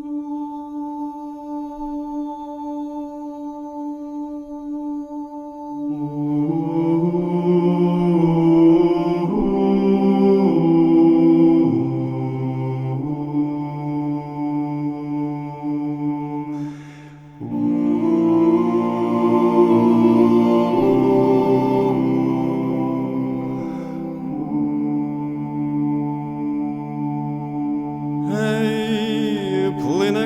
Ooh.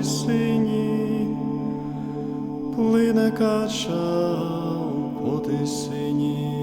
в сині, плине кача в потисині.